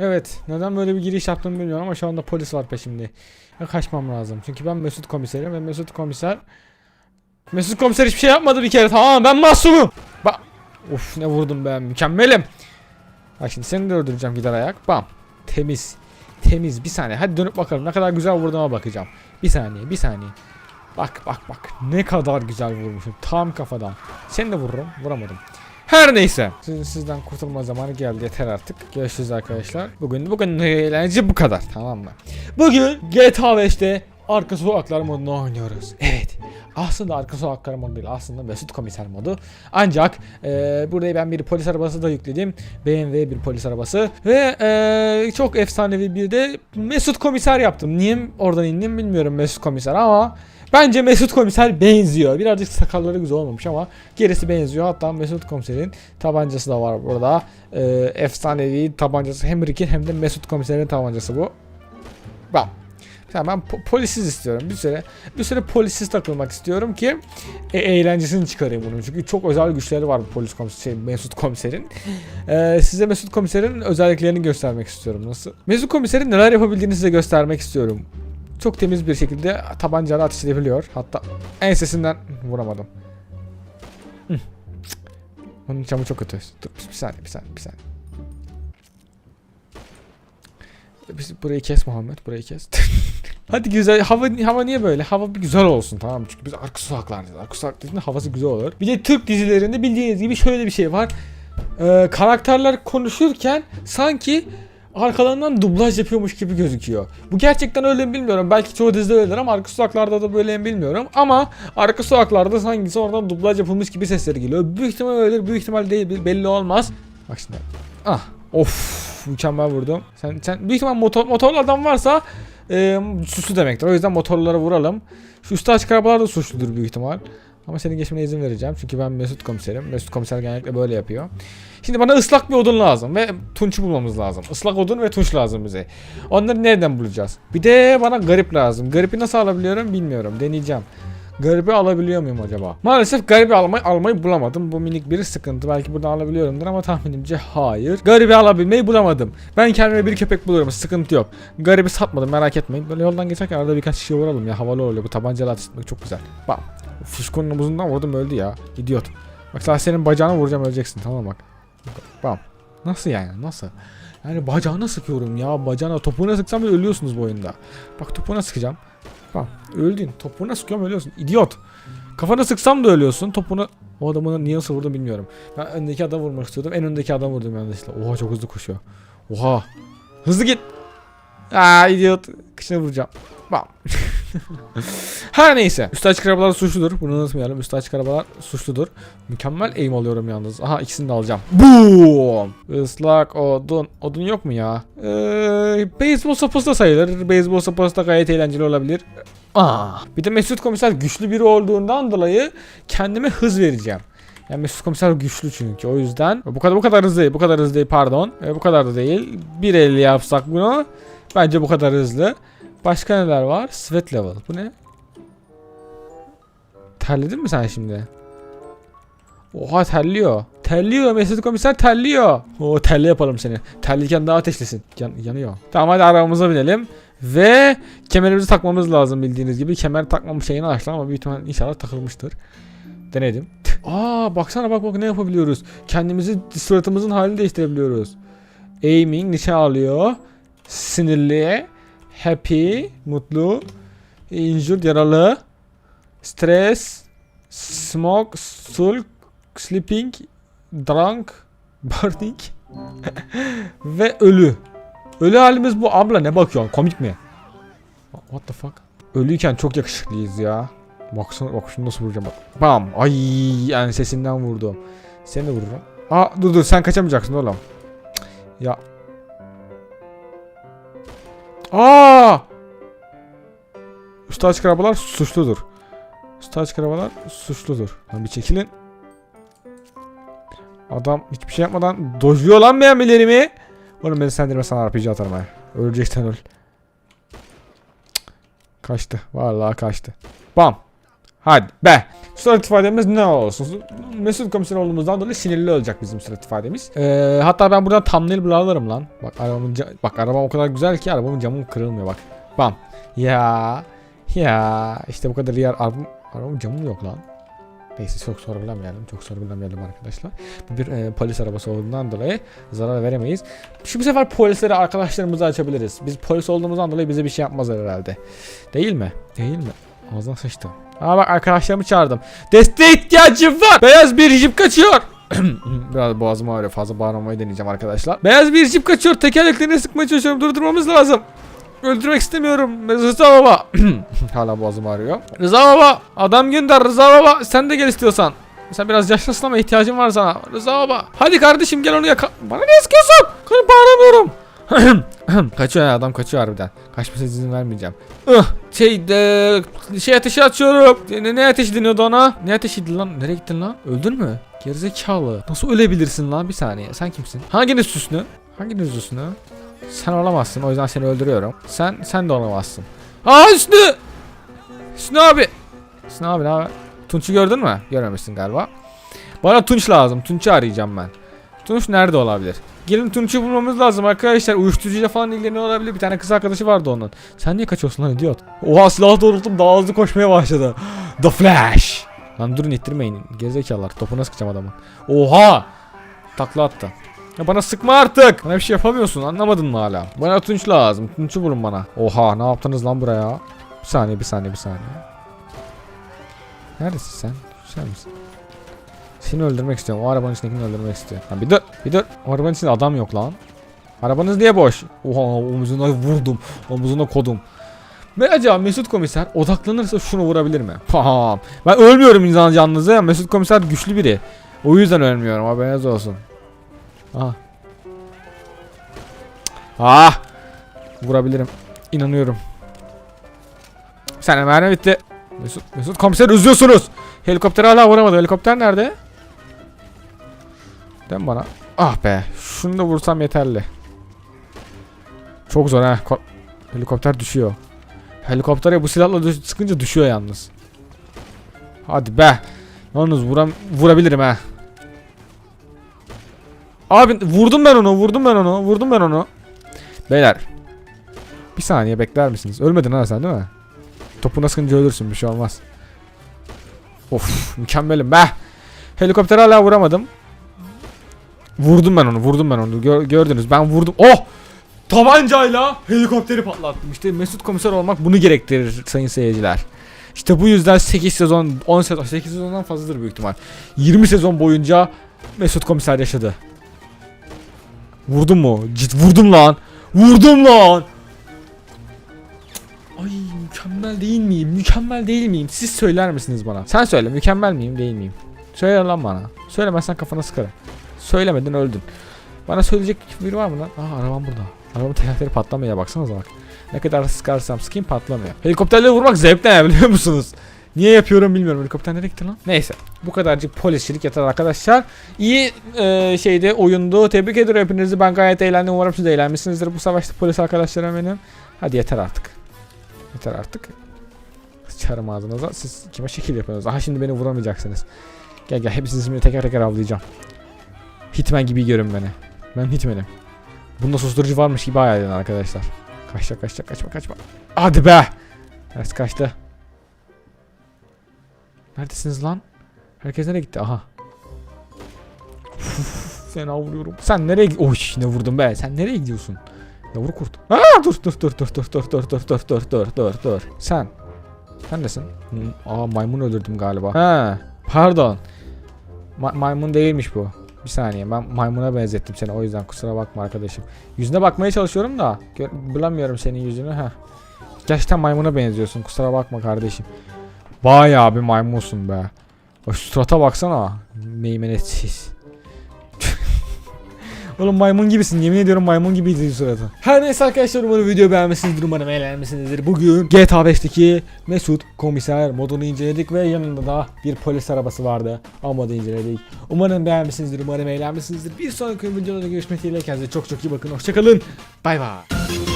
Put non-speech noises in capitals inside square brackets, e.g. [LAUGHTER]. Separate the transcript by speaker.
Speaker 1: Evet. Neden böyle bir giriş yaptığımı bilmiyorum ama şu anda polis var peşimde. Ve kaçmam lazım. Çünkü ben Mesut komiserim ve Mesut komiser... Mesut komiser hiçbir şey yapmadı bir kere tamam? Ben masumum. Bak. Of ne vurdum ben. Mükemmelim. Bak şimdi seni de öldüreceğim gider ayak. Bam. Temiz. Temiz. Bir saniye. Hadi dönüp bakalım. Ne kadar güzel vurduğuma bakacağım. Bir saniye. Bir saniye. Bak bak bak. Ne kadar güzel vurmuşum. Tam kafadan. Seni de vururum. Vuramadım. Her neyse. Sizden kurtulma zamanı geldi. Yeter artık. Görüşürüz arkadaşlar. Bugün bugün eğlence bu kadar. Tamam mı? Bugün GTA 5'te arka sokaklar modunu oynuyoruz. Evet. Aslında arka sokaklar modu değil. Aslında Mesut komiser modu. Ancak eee buraya ben bir polis arabası da yükledim. BMW bir polis arabası. Ve eee, çok efsanevi bir de Mesut komiser yaptım. Niye oradan indim bilmiyorum Mesut komiser ama Bence Mesut Komiser benziyor. Birazcık sakalları güzel olmamış ama gerisi benziyor. Hatta Mesut Komiser'in tabancası da var burada. Ee, efsanevi tabancası hem Rick'in hem de Mesut Komiser'in tabancası bu. Bam. Tamam ben po- polisiz istiyorum. Bir süre bir süre polisiz takılmak istiyorum ki e- eğlencesini çıkarayım bunun. Çünkü çok özel güçleri var bu polis komiser, şey, Mesut Komiser'in. Ee, size Mesut Komiser'in özelliklerini göstermek istiyorum. Nasıl? Mesut Komiser'in neler yapabildiğini size göstermek istiyorum çok temiz bir şekilde tabancayla ateş edebiliyor. Hatta ensesinden vuramadım. Hı. Onun camı çok kötü. Dur bir saniye bir saniye bir saniye. Biz burayı kes Muhammed burayı kes. [LAUGHS] Hadi güzel hava hava niye böyle? Hava bir güzel olsun tamam? Çünkü biz arka sokaklardayız. Arka sokaklarında havası güzel olur. Bir de Türk dizilerinde bildiğiniz gibi şöyle bir şey var. Ee, karakterler konuşurken sanki arkalarından dublaj yapıyormuş gibi gözüküyor. Bu gerçekten öyle mi bilmiyorum. Belki çoğu dizide öyledir ama arka sokaklarda da böyle mi bilmiyorum. Ama arka sokaklarda sanki oradan dublaj yapılmış gibi sesleri geliyor. Büyük ihtimal öyledir, büyük ihtimal değil belli olmaz. Bak şimdi. Ah. Of mükemmel vurdum. Sen sen büyük ihtimal motor motorlu adam varsa e, suçlu demektir. O yüzden motorlara vuralım. Şu üstü açık arabalar da suçludur büyük ihtimal. Ama senin geçmene izin vereceğim. Çünkü ben Mesut komiserim. Mesut komiser genellikle böyle yapıyor. Şimdi bana ıslak bir odun lazım ve tunç bulmamız lazım. Islak odun ve tunç lazım bize. Onları nereden bulacağız? Bir de bana garip lazım. Garipi nasıl alabiliyorum bilmiyorum. Deneyeceğim. Garibi alabiliyor muyum acaba? Maalesef garibi almayı, almayı bulamadım. Bu minik bir sıkıntı. Belki buradan alabiliyorumdur ama tahminimce hayır. Garibi alabilmeyi bulamadım. Ben kendime bir köpek bulurum. Sıkıntı yok. Garibi satmadım merak etmeyin. Böyle yoldan geçerken arada birkaç kişi vuralım ya. Havalı oluyor. Bu tabancalı ateş etmek çok güzel. Bak. Fışkonun omuzundan vurdum öldü ya. Idiot. Bak senin bacağını vuracağım öleceksin tamam bak. Bam. Nasıl yani? Nasıl? Yani bacağına sıkıyorum ya. Bacağına topuğuna sıksam bile ölüyorsunuz bu oyunda. Bak topuğuna sıkacağım. Bam. Öldün. Topuğuna sıkıyorum ölüyorsun. İdiot. Kafana sıksam da ölüyorsun. Topuğuna... O adamı niye nasıl vurdum bilmiyorum. Ben öndeki adamı vurmak istiyordum. En öndeki adamı vurdum yanlışlıkla. Oha çok hızlı koşuyor. Oha. Hızlı git. Aa idiot. Kışına vuracağım. Bam. [LAUGHS] Her neyse. Üstü açık arabalar suçludur. Bunu unutmayalım. Üstü açık arabalar suçludur. Mükemmel aim alıyorum yalnız. Aha ikisini de alacağım. Boom. Islak odun. Odun yok mu ya? Ee, beyzbol sopası da sayılır. Beyzbol sopası da gayet eğlenceli olabilir. Aa. Bir de Mesut Komiser güçlü biri olduğundan dolayı kendime hız vereceğim. Yani Mesut Komiser güçlü çünkü o yüzden bu kadar bu kadar hızlı değil bu kadar hızlı değil pardon e, bu kadar da değil 1.50 yapsak bunu bence bu kadar hızlı başka neler var? Sweat level. Bu ne? Terledin mi sen şimdi? Oha terliyor. Terliyor Mesut Komiser terliyor. O terli yapalım seni. Terliyken daha ateşlesin Yan, yanıyor. Tamam hadi arabamıza binelim. Ve kemerimizi takmamız lazım bildiğiniz gibi. Kemer takmamız şeyini açtı ama büyük ihtimal inşallah takılmıştır. Denedim. Aa baksana bak bak ne yapabiliyoruz. Kendimizi suratımızın halini değiştirebiliyoruz. Aiming nişan alıyor. Sinirli. Happy. Mutlu. Injured yaralı. Stress. Smoke. Sulk. Sleeping. Drunk. [LAUGHS] Burning. [LAUGHS] Ve ölü. Ölü halimiz bu abla ne bakıyorsun komik mi? What the fuck? Ölüyken çok yakışıklıyız ya. Baksana bak şunu nasıl vuracağım bak. Bam. Ay yani sesinden vurdum. Seni de vururum. Aa dur dur sen kaçamayacaksın oğlum. Ya. Aa! Üstü açık arabalar suçludur. Üstü açık arabalar suçludur. Lan bir çekilin. Adam hiçbir şey yapmadan dojluyor lan beğenmelerimi. Oğlum beni sendirme sana RPG atarım ha. Öleceksen öl. Cık. Kaçtı. Vallahi kaçtı. Bam. Hadi be. Surat ne olsun? Mesut komiser olduğumuzdan dolayı sinirli olacak bizim surat. Ee, hatta ben buradan thumbnail bile alırım lan. Bak arabamın bak arabam o kadar güzel ki arabamın camı kırılmıyor bak. Bam. Ya. Ya. işte bu kadar yer arabam, arabamın camı mı yok lan? Neyse çok sorgulamayalım. Çok sorgulamayalım arkadaşlar. Bu bir e, polis arabası olduğundan dolayı zarar veremeyiz. Şu bu sefer polisleri arkadaşlarımıza açabiliriz. Biz polis olduğumuzdan dolayı bize bir şey yapmazlar herhalde. Değil mi? Değil mi? Ağzına sıçtı. Aa bak arkadaşlarımı çağırdım. Desteğe ihtiyacım var. Beyaz bir jip kaçıyor. [CLEARS THROAT] Biraz boğazım ağrıyor. Fazla bağırmamayı deneyeceğim arkadaşlar. Beyaz bir jip kaçıyor. Tekerleklerini sıkmaya çalışıyorum. Durdurmamız lazım. Öldürmek istemiyorum. Rıza baba. [CLEARS THROAT] Hala boğazım ağrıyor. Rıza baba. Adam gönder Rıza baba. Sen de gel istiyorsan. Sen biraz yaşlısın ama ihtiyacım var sana. Rıza baba. Hadi kardeşim gel onu yaka... Bana ne sıkıyorsun? Kanı bağıramıyorum. [COUGHS] kaçıyor ya adam kaçıyor harbiden. Kaçmasına izin vermeyeceğim. Şey de şey ateşi açıyorum. Ne, ne ateşi deniyordu ona? Ne ateşiydi lan? Nereye gittin lan? Öldün mü? Gerizekalı. Nasıl ölebilirsin lan bir saniye? Sen kimsin? Hanginiz süslü? Hanginiz süslü? Sen olamazsın. O yüzden seni öldürüyorum. Sen sen de olamazsın. Aa Hüsnü! Hüsnü abi. Hüsnü abi ne haber? Tunç'u gördün mü? Görmemişsin galiba. Bana Tunç lazım. Tunç'u arayacağım ben. Tunç nerede olabilir? Gelin Tunç'u bulmamız lazım arkadaşlar. Uyuşturucuyla falan ilgileniyor olabilir. Bir tane kız arkadaşı vardı onun. Sen niye kaçıyorsun lan idiot? Oha silah doğrulttum daha hızlı koşmaya başladı. The Flash. Lan durun ittirmeyin. Gerizekalılar. Topuna sıkacağım adamın. Oha. Takla attı. Ya bana sıkma artık. Bana bir şey yapamıyorsun. Anlamadın mı hala? Bana Tunç lazım. Tunç'u vurun bana. Oha ne yaptınız lan buraya? Bir saniye bir saniye bir saniye. Neredesin sen? Sen misin? Seni öldürmek istiyorum. O arabanın içindekini öldürmek istiyorum. Lan bir dur. Bir dur. O arabanın içinde adam yok lan. Arabanız niye boş? Oha omuzuna vurdum. Omuzuna kodum. Ve acaba Mesut Komiser odaklanırsa şunu vurabilir mi? [LAUGHS] Pam. Ben ölmüyorum insan canınıza ya. Mesut Komiser güçlü biri. O yüzden ölmüyorum haberiniz olsun. Aha. Ah. Vurabilirim. İnanıyorum. Bir saniye mermi bitti. Mesut, Mesut komiser üzüyorsunuz. Helikopter hala vuramadı. Helikopter nerede? Dön bana. Ah be. Şunu da vursam yeterli. Çok zor ha. Ko- Helikopter düşüyor. Helikoptere bu silahla düş- sıkınca düşüyor yalnız. Hadi be. Yalnız vuram vurabilirim ha. Abi vurdum ben onu, vurdum ben onu, vurdum ben onu. Beyler. Bir saniye bekler misiniz? Ölmedin ha sen değil mi? Topuna sıkınca ölürsün bir şey olmaz. Of mükemmelim be. Helikopter hala vuramadım. Vurdum ben onu, vurdum ben onu. Gör- gördünüz ben vurdum. Oh! Tabancayla helikopteri patlattım. İşte Mesut komiser olmak bunu gerektirir sayın seyirciler. İşte bu yüzden 8 sezon, 10 sezon, 8 sezondan fazladır büyük ihtimal. 20 sezon boyunca Mesut komiser yaşadı. Vurdum mu? Cid vurdum lan. Vurdum lan. Ay mükemmel değil miyim? Mükemmel değil miyim? Siz söyler misiniz bana? Sen söyle mükemmel miyim değil miyim? Söyle lan bana. Söylemezsen kafana sıkarım. Söylemedin öldün. Bana söyleyecek biri var mı lan? Aa arabam burada. Arabamın tekerleri patlamaya baksanıza bak. Ne kadar sıkarsam sıkayım patlamıyor. Helikopterle vurmak zevkli ne biliyor musunuz? Niye yapıyorum bilmiyorum. Helikopter nereye gitti lan? Neyse. Bu kadarcık polisçilik yeter arkadaşlar. İyi e, şeyde oyundu. Tebrik ederim hepinizi. Ben gayet eğlendim. Umarım siz de eğlenmişsinizdir. Bu savaşta polis arkadaşlarım benim. Hadi yeter artık. Yeter artık. Sıçarım ağzınıza. Siz kime şekil yapıyorsunuz? Aha şimdi beni vuramayacaksınız. Gel gel hepsini teker teker avlayacağım. Hitman gibi görün beni. Ben Hitman'im. Bunda susturucu varmış gibi hayal edin arkadaşlar. Kaçacak kaçacak kaçma kaçma. Hadi be. Ters kaçtı. Neredesiniz lan? Herkes nereye gitti? Aha. Uf, Fena vuruyorum. Sen nereye? Oy ne vurdum be. Sen nereye gidiyorsun? Yavru kurt. Aa dur dur dur dur dur dur dur dur dur dur dur dur dur. Sen. Sen nesin? Hı, Aa maymun öldürdüm galiba. He. Pardon. Ma- maymun değilmiş bu. Bir saniye ben maymuna benzettim seni o yüzden kusura bakma arkadaşım. Yüzüne bakmaya çalışıyorum da bulamıyorum senin yüzünü ha. Gerçekten maymuna benziyorsun kusura bakma kardeşim. Bayağı bir maymunsun be. O surata baksana. Meymenetsiz. [LAUGHS] Oğlum maymun gibisin. Yemin ediyorum maymun gibiydi suratı. Her neyse arkadaşlar umarım video beğenmişsinizdir. Umarım eğlenmişsinizdir. Bugün GTA 5'teki Mesut komiser modunu inceledik ve yanında da bir polis arabası vardı. O modu inceledik. Umarım beğenmişsinizdir. Umarım eğlenmişsinizdir. Bir sonraki videoda görüşmek dileğiyle kendinize çok çok iyi bakın. Hoşçakalın. Bay bay.